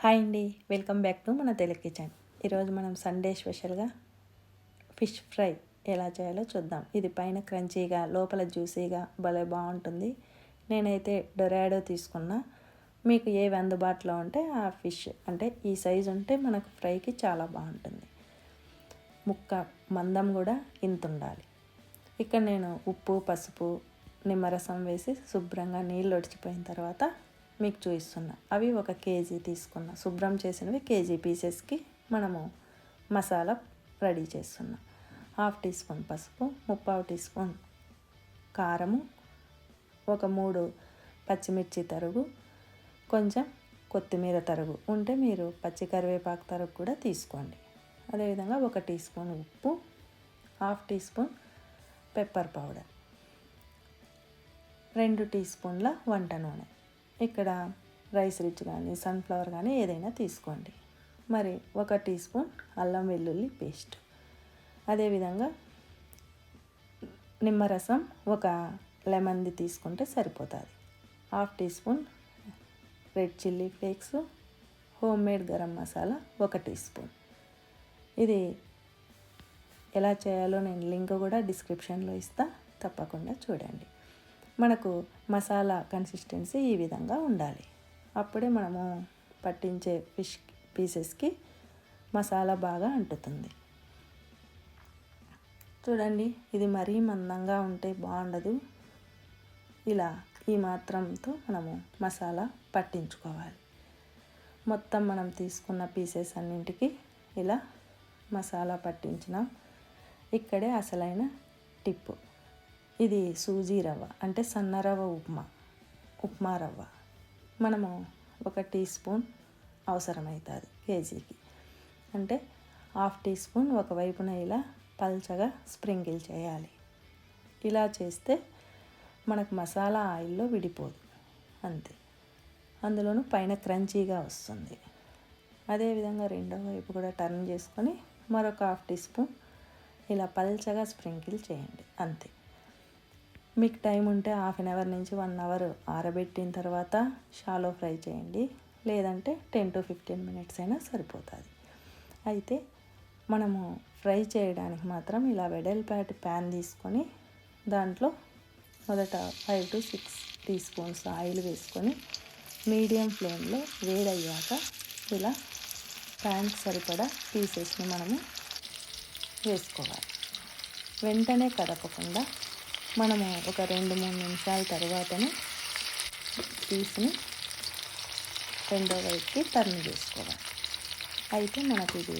Hi అండి welcome back to మన Telugu kitchen. ఈరోజు మనం సండే స్పెషల్గా ఫిష్ ఫ్రై ఎలా చేయాలో చూద్దాం. ఇది పైన క్రంచీగా లోపల జ్యూసీగా భలే బాగుంటుంది. నేనైతే డొరాడో తీసుకున్నా. మీకు ఏవి అందుబాటులో ఉంటే ఆ ఫిష్ అంటే ఈ సైజు ఉంటే మనకు ఫ్రైకి చాలా బాగుంటుంది. ముక్క మందం కూడా ఇంత ఉండాలి. ఇక్కడ నేను ఉప్పు పసుపు నిమ్మరసం వేసి శుభ్రంగా నీళ్ళు ఒడిచిపోయిన తర్వాత మీకు చూపిస్తున్నా అవి ఒక కేజీ తీసుకున్నా. శుభ్రం చేసినవి కేజీ పీసెస్కి మనము మసాలా రెడీ చేస్తున్నాం. హాఫ్ టీ స్పూన్ పసుపు ముప్పావు టీ స్పూన్ కారము ఒక మూడు పచ్చిమిర్చి తరుగు కొంచెం కొత్తిమీర తరుగు. ఉంటే మీరు పచ్చి కరివేపాకు తరుగు కూడా తీసుకోండి. అదేవిధంగా ఒక టీ స్పూన్ ఉప్పు half teaspoon pepper powder రెండు టీ స్పూన్ల వంట నూనె. ఇక్కడ రైస్ రిచ్ కానీ సన్ఫ్లవర్ కానీ ఏదైనా తీసుకోండి. మరి ఒక టీ స్పూన్ అల్లం వెల్లుల్లి పేస్ట్. అదేవిధంగా నిమ్మరసం ఒక లెమన్ది తీసుకుంటే సరిపోతుంది. Half teaspoon red chilli flakes homemade garam masala ఒక టీ స్పూన్. ఇది ఎలా చేయాలో నేను లింక్ కూడా డిస్క్రిప్షన్లో ఇస్తా తప్పకుండా చూడండి. మనకు మసాలా కన్సిస్టెన్సీ ఈ విధంగా ఉండాలి. అప్పుడే మనము పట్టించే ఫిష్ పీసెస్కి మసాలా బాగా అంటుతుంది. చూడండి ఇది మరీ మందంగా ఉంటే బాగుండదు. ఇలా ఈ మాత్రంతో మనము మసాలా పట్టించుకోవాలి. మొత్తం మనం తీసుకున్న పీసెస్ అన్నింటికి ఇలా మసాలా పట్టించినాం. ఇక్కడే అసలైన టిప్పు. ఇది సూజీ రవ్వ అంటే సన్న రవ్వ ఉప్మా ఉప్మా రవ్వ. మనము ఒక టీ స్పూన్ అవసరమవుతుంది కేజీకి. అంటే హాఫ్ టీ స్పూన్ ఒకవైపున ఇలా పల్చగా స్ప్రింకిల్ చేయాలి. ఇలా చేస్తే మనకు మసాలా ఆయిల్లో విడిపోదు అంతే. అందులోనూ పైన క్రంచీగా వస్తుంది. అదేవిధంగా రెండో వైపు కూడా టర్న్ చేసుకొని మరొక హాఫ్ టీ స్పూన్ ఇలా పల్చగా స్ప్రింకిల్ చేయండి అంతే. మీకు టైం ఉంటే హాఫ్ అన్ అవర్ నుంచి వన్ అవర్ ఆరబెట్టిన తర్వాత షాలో ఫ్రై చేయండి. లేదంటే టెన్ టు ఫిఫ్టీన్ మినిట్స్ అయినా సరిపోతుంది. అయితే మనము ఫ్రై చేయడానికి మాత్రం ఇలా వెడల్పాటి ప్యాన్ తీసుకొని దాంట్లో మొదట five to six teaspoons oil వేసుకొని మీడియం ఫ్లేమ్లో వేడయ్యాక ఇలా ప్యాన్ సరిపడా పీసెస్ని మనము వేసుకోవాలి. వెంటనే కదపకుండా మనము ఒక రెండు మూడు నిమిషాల తర్వాతనే తీసుని రెండో వైపుకి టర్న్ చేసుకోవాలి. అయితే మనకు ఇది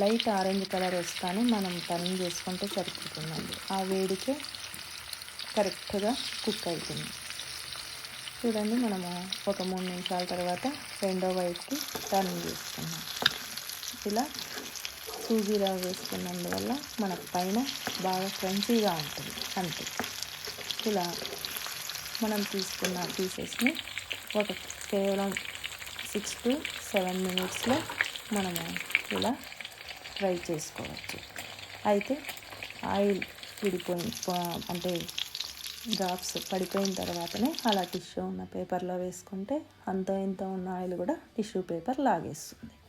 లైట్ ఆరెంజ్ కలర్ వస్తానే మనం టర్న్ చేసుకుంటే సరిపోతుందండి. ఆ వేడికే కరెక్ట్గా కుక్ అవుతుంది. చూడండి మనము ఒక మూడు నిమిషాల తర్వాత రెండో వైపుకి టర్న్ చేసుకున్నాం. ఇలా సూజీ వేసుకున్నందువల్ల మనకు పైన బాగా క్రంచీగా ఉంటుంది అంతే. ఇలా మనం తీసుకున్న పీసెస్ని ఒక కేవలం సిక్స్ టు సెవెన్ మినిట్స్లో మనము ఇలా ఫ్రై చేసుకోవచ్చు. అయితే ఆయిల్ విడిపోయి అంటే డ్రాప్స్ పడిపోయిన తర్వాతనే అలా టిష్యూ ఉన్న పేపర్లో వేసుకుంటే అంత ఇంత ఉన్న ఆయిల్ కూడా టిష్యూ పేపర్ లాగేస్తుంది.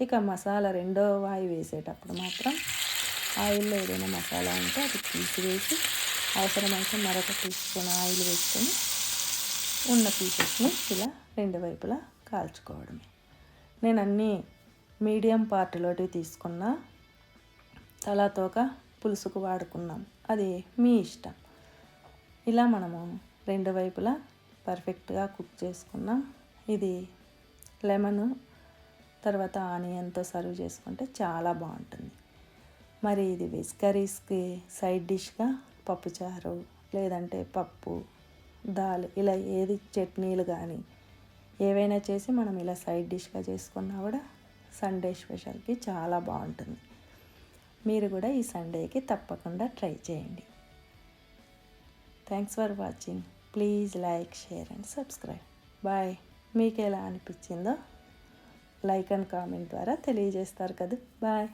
ఇక మసాలా రెండో వాయి వేసేటప్పుడు మాత్రం ఆయిల్లో ఏదైనా మసాలా ఉంటే అది తీసివేసి అవసరమైతే మరొక తీసుకుని ఆయిల్ వేసుకొని ఉన్న పీసెస్ని ఇలా రెండు వైపులా కాల్చుకోవడమే. నేను అన్నీ మీడియం పార్ట్లోటి తీసుకున్న తలాతోక పులుసుకు వాడుకున్నాం. అది మీ ఇష్టం. ఇలా మనము రెండు వైపులా పర్ఫెక్ట్గా కుక్ చేసుకున్నాం. ఇది లెమను తర్వాత ఆనియన్తో సర్వ్ చేసుకుంటే చాలా బాగుంటుంది. మరి ఇది వెజ్ కర్రీస్కి సైడ్ డిష్గా పప్పుచారు లేదంటే పప్పు దాల్ ఇలా ఏది చట్నీలు కానీ ఏవైనా చేసి మనం ఇలా సైడ్ డిష్గా చేసుకున్నా కూడా సండే స్పెషల్కి చాలా బాగుంటుంది. మీరు కూడా ఈ సండేకి తప్పకుండా ట్రై చేయండి. Thanks for watching. Please like share and subscribe. Bye. మీకు ఎలా అనిపించిందో లైక్ అండ్ కామెంట్ ద్వారా తెలియజేస్తారు కదా. బాయ్.